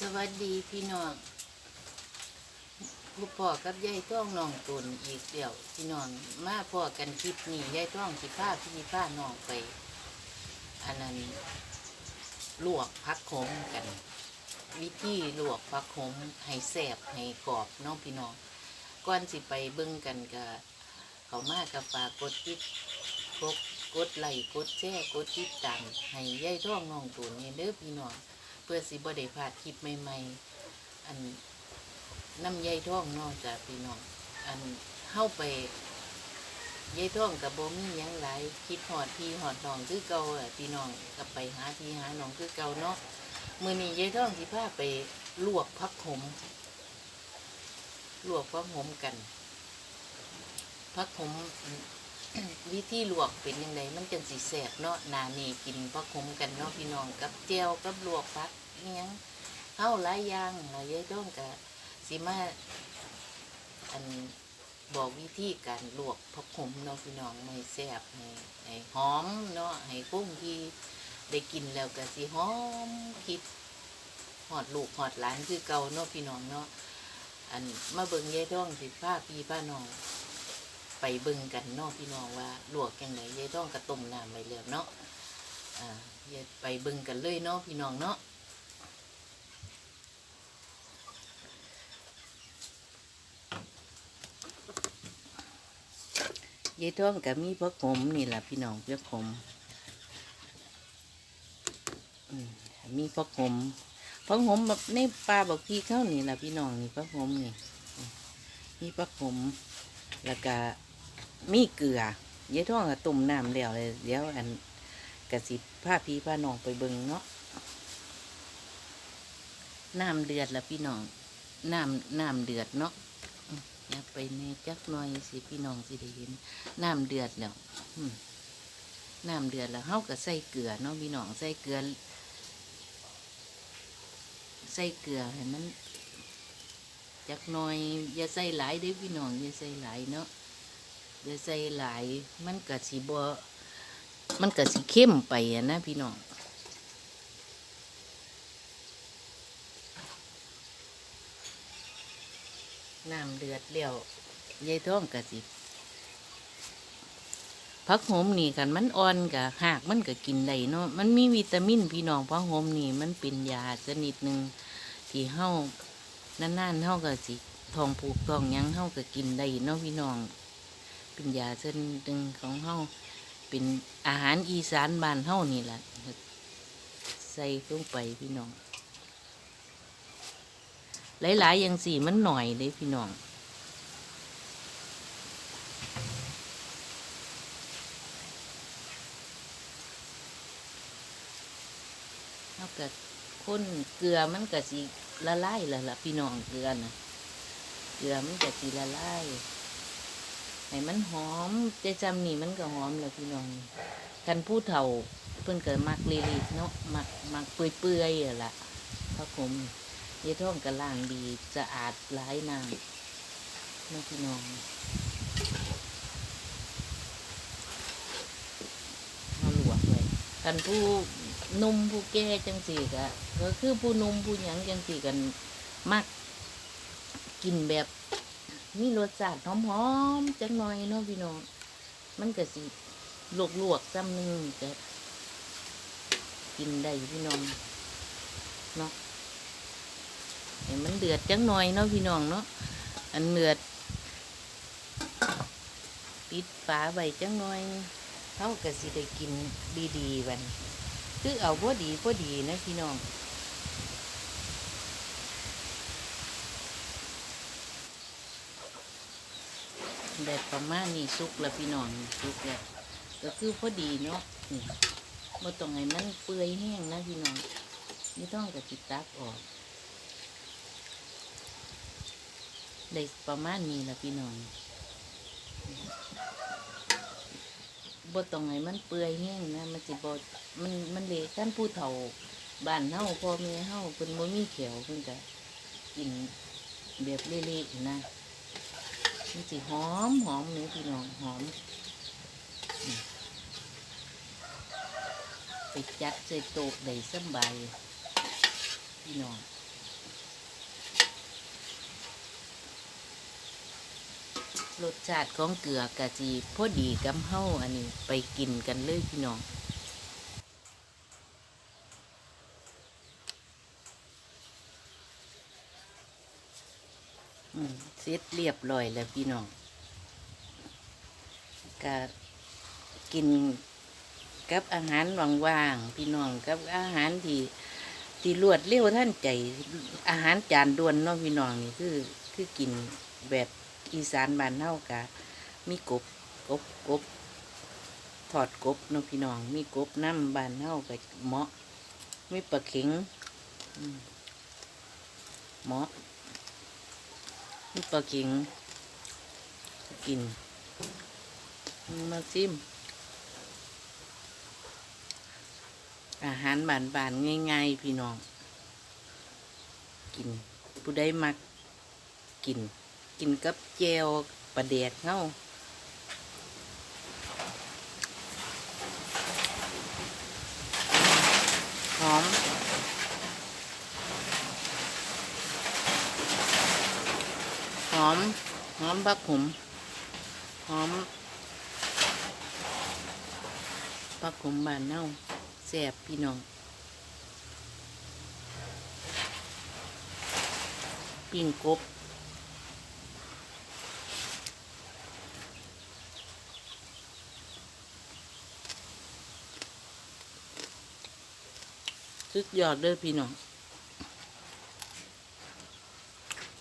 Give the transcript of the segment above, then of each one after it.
สวัสดีพี่น้องผู้พ่อกับยายท้องน้องตุนอีกเดี่ยวพี่น้องมาพ่อกันคลิปนี้ยายท้องสิพาพี่พาน้องไปอันนั้นลวกพักขมกัน วิธีลวกพักขมให้แสบให้กรอบน้องพี่น้องก่อนสิไปเบิ่งกันกับเขามากับฝากกดติดกดกดไลค์กดแชร์กดติดตามให้ยายท้องน้องตุนเนี่ยเด้อพี่น้อง เพื่อสิบ่ได้พลาดคลิปใหม่ๆ อันน้ำใยท่องนอกจากพี่น้อง อันเข้าไปยายท่องกับโบมีหยังหลายคิดหอดพี่หอดน้องคือเก่าอะพี่น้องกับไปหาพี่หาน้องคือเก่าเนาะมื้อนี้ยายท่องสิพาไปลวกพักขมลวกพักขมกันพักขม วิธีลวกเป็นยังไงมันจังสิแสบเนาะนานี่กินพักขมกันเนาะพี่น้องกับเจียวกับลวกพักอิหยังเฮาหลายอย่างหลายอยายต้องกะสิมาอันบอกวิธีการลวกพักขมเนาะพี่น้องไม่แสบให้ให้หอมเนาะให้กุ้งที่ได้กินแล้วก็สิหอมคิดหอดลูกหอดหลานคือเก่าเนาะพี่น้องเนาะอันมาเบิ่งยายต้องสิผ้าพี่ป้าน้อง ไปเบิ่งกันเนาะพี่น้องว่าลวกจังไดยายต้องกระต้มน้ำไปแล้วเนาะอ่ายายไปเบิ่งกันเลยเนาะพี่น้องเนาะยายท้องกับมีพระขมนี่แหละพี่น้องพระขมอืมมีพระขมพระขมแบบในปลาบอกพี่เข้านี่แหละพี่น้องนี่พระขมนี่มีพระขมแล้วก็ มีเกลือเยายท้องก็ต้มน้ำแล้วเลยเดี๋ยวอันกระสิผ้าพีผ้านองไปเบิงเนาะน้ำเดือดแล้วพี่น้องน้ำน้ำเดือดเนาะอย่าไปในจักหน่อยสิพี่น้องสิได้เห็นน้ำเดือดแล้วน้ำเดือดแล้วเฮาก็ใส่เกลือเนาะพี่น้องใส่เกลือใส่เกลือให้มันจักหน่อย อย่าใส่หลายเด้พี่น้องอย่าใส่หลายเนาะ อย่าใส่หลาย มันก็สิบ่มันก็สิเข้มไปนะพี่น้องน้ำเดือดแล้วยายท้องก็สิผักโหมนี่กันมันอ่อนกะหากมันก็กินได้เนาะมันมีวิตามินพี่น้องผักโหมนี่มันเป็นยาชนิดหนึ่งที่เฮานานๆเฮาก็สิทองผูกทองยังเฮาก็กินได้เนาะพี่น้อง เป็นยาเส้นหนึ่งของเฮาเป็นอาหารอีสานบ้านเฮานี่แหละใส่ลงไปพี่น้อง หลายๆอย่างสี่มันหน่อยเลยพี่น้องเฮาก็ข้นเกลือมันก็สิละลายล้วล่ะพี่น้องเกลือนะเกลือมันก็สิละลาย ให้มันหอมใจจำนี่มันก็หอมแล้วพี่น้องกันผู้เฒ่าเพิ่นก็มักลีลีเนาะมักมักเปื่อยๆอะล่ะพระผมยายท้องก็ล้างดีสะอาดหลายน้ำเนะพี่น้องเอาลวกไว้กันผู้นุ่มผู้แก่จังสี่ก็ก็คือผู้นุ่มผู้หยังจังสี่กันมักกินแบบ มีรสชาติหอมๆจังหน่อยเนาะพี่น้อง มันก็สิลวกๆซ้ำหนึ่งก็กินได้พี่น้องเนาะให้มันเดือดจังหน่อยเนาะพี่น้องเนาะ อันเดือด ปิดฝาไว้จังหน่อยเท่ากับสิได้กินดีๆวัน คือเอาพอดีพอดีนะพี่น้อง แบบประมาณนี้สุกแล้วพี่น้องสุกแล้วก็คือพอดีเนาะนี่บ่ต้องให้มันเปื่อยแห้งนะพี่น้องไม่ต้องกับติดตักออกได้ประมาณนี้ละพี่น้องบ่ต้องให้มันเปื่อยแห้งนะมันสิบ่มันมันเละกันผู้เฒ่าบ้านเฮาพ่อแม่เฮาเพิ่นบ่มีแขวเพิ่นก็กินแบบเละๆนะ มันสีหอมหอมเนื้อพี่น้องหอมไปจัดใส่โต๊ะได้สบายพี่น้องรสชาติของเกลือกะจีพอดีกับเฮาอันนี้ไปกินกันเลยพี่น้อง เสร็จเรียบร้อยแล้วพี่น้องก็กินกับอาหารว่างๆพี่น้องกับอาหารที่ที่รวดเร็วท่านใจ อาหารจานด่วนเนาะพี่น้องนี่คือคือกินแบบอีสานบ้านเฮากะมีกบกบกบทอดกบเนาะพี่น้อง มีกบน้ำบ้านเฮาก็เหมาะมีปลาเข็งมเหมาะ มีปลาเข็งกิน มาซิม อาหารบานๆง่ายๆ พี่น้อง กิน ผู้ใดมัก กิน กินกับเจวปลาแดกเงาหอม อม หอมบักหุมหอมบักหุมบานเน่าแซ่บพี่น้องปิ้งกบสุดยอดเด้อพี่น้อง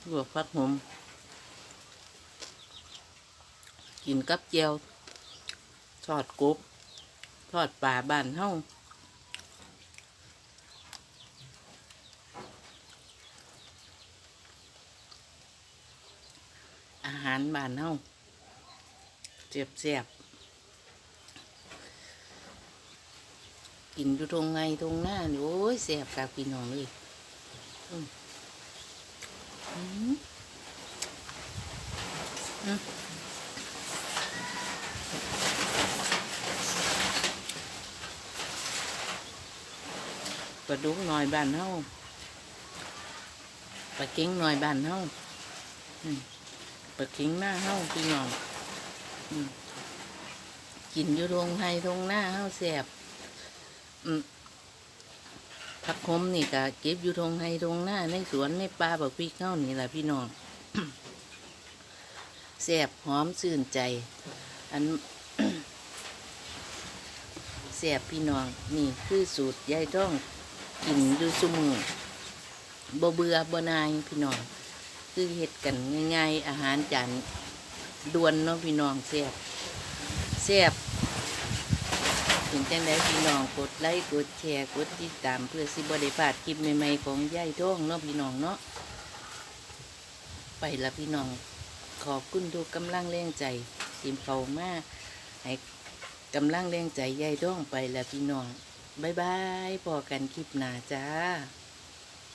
ลวกฟักหม กินกับเจียวทอดกบทอดป่าบ้านเฮาอาหารบ้านเฮาเสียบเสียบกินอยู่ตรงไงตรงหน้านโอ้ยเสียบกับพี่น้องเลยอืมอืม ปลาดุกหน่อยบ้านเฮาปลาเก่งหน่อยบ้านเฮาปลาเก่งหน้าเฮาพี่น้องกินอยู่โรงไห้โรงหน้าเฮาแสบผักขมนี่ก็เก็บอยู่โรงไห้โรงหน้าในสวนในป่าบักพริกเฮานี่แหละพี่น้องแสบหอมชื่นใจ อันแสบพี่น้อง นี่คือสูตรยายต้อง กินอยู่ซุมือบ่เบื่อบ่นายพี่น้องคือเฮ็ดกันง่ายๆ อาหารจานด่วนเนาะพี่น้องแซ่บแซ่บถึงจังไดพี่น้องกดไลค์กดแชร์กดติดตามเพื่อสิบ่ได้พลาดคลิปใหม่ๆของยายท่องเนาะพี่น้องเนาะไปละพี่น้องขอบคุณทุกกำลังแรงใจทีมเขามาให้กำลังแรงใจยายท่องไปละพี่น้อง บายบายพอกันคลิปหน้าจ้า